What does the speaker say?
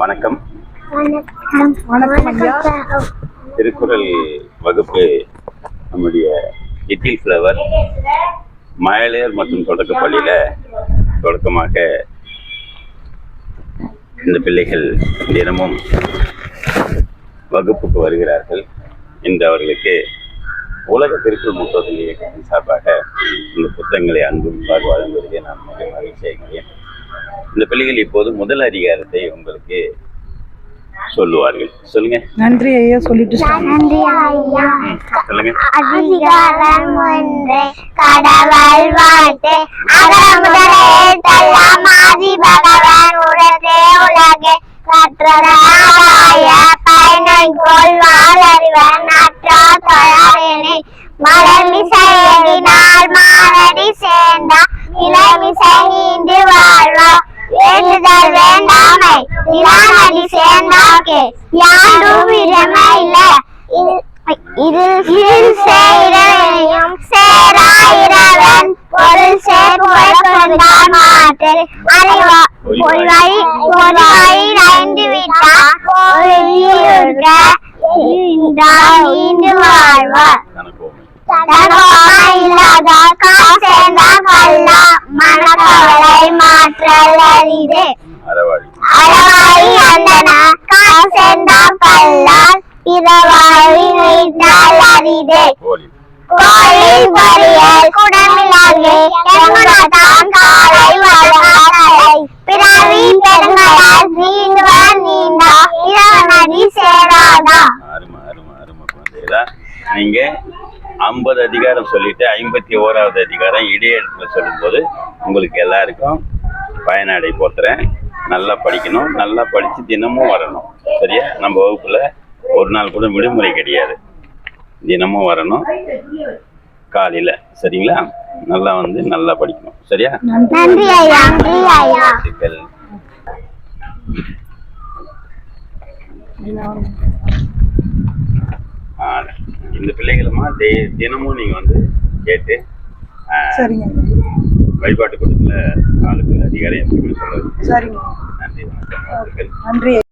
வணக்கம். திருக்குறள் வகுப்பு நம்முடைய லிட்டில் ஃப்ளவர் மழலையர் மற்றும் தொடக்க பள்ளியில தொடக்கமாக இந்த பிள்ளைகள் தினமும் வகுப்புக்கு வருகிறார்கள். இன்று அவர்களுக்கு உலக திருக்குறள் முற்றோதல் இயக்கத்தின் சார்பாக இந்த புத்தகங்களை அன்புமாக வழங்குவதை நான் மிக மகிழ்ச்சி அடைகிறேன் இந்த பிள்ளைகள் இப்போது முதல் அதிகாரத்தை உங்களுக்கு சொல்லுவார்கள். சொல்லுங்க. நன்றி ஐயா சொல்லிட்டு சொன்னாங்க. நன்றி ஐயா. சொல்லுங்க. அதிகாரம் ஒன்று கடவுள் வாழ்த்து வேண்டாமை நிலாநடி சேர்ந்தாக்கு யாண்டும் இடமே இல்லை இது இது செய்யும் சேராயிரவன் பொருள் சேர்ந்தால் மாற்று. அறிவா ஒரு வழி ஒரு வழி ஐந்து விட்டால் ஒரு வீடுக நீண்டு வாழ்வார். தனக்கோமை இல்லாத? அரிது அறவாழி அறவாழி அந்தன காசேந்தா கல்லால் பிறவாழி நீட்டால் அரிது. கோழி கோழி பொரியல் குடமிளகு எங்குணத்தான் காலை வளர்களை பிறவி பெருங்களால் நீண்டுவார் நீண்டா இளநதி சேராதா. அருமை அருமை அருமை குழந்தைகளா. நீங்க ஐம்பது அதிகாரம் சொல்லிட்டு ஐம்பத்தி ஓராவது அதிகாரம் இடையெழுத்துல சொல்லும்போது உங்களுக்கு எல்லாருக்கும் பயனடை போத்துறேன். நல்லா படிக்கணும். நல்லா படிச்சு தினமும் வரணும். சரியா? நம்ம வகுப்புல ஒரு நாள் கூட விடுமுறை கிடையாது. தினமும் வரணும். காலையில. சரிங்களா? நல்லா வந்து நல்லா படிக்கணும். சரியா? நன்றி ஐயா. நன்றி ஐயா. வாழ்த்துக்கள். ஆ, இந்த பிள்ளைகளுமா? தினமும் நீங்க வந்து கேட்டு சரிங்க. வழிபாட்டு கூட்டத்தில் அதிகாரம் எப்படி சொல்றது சரிங்க. நன்றி வணக்கம். நன்றி.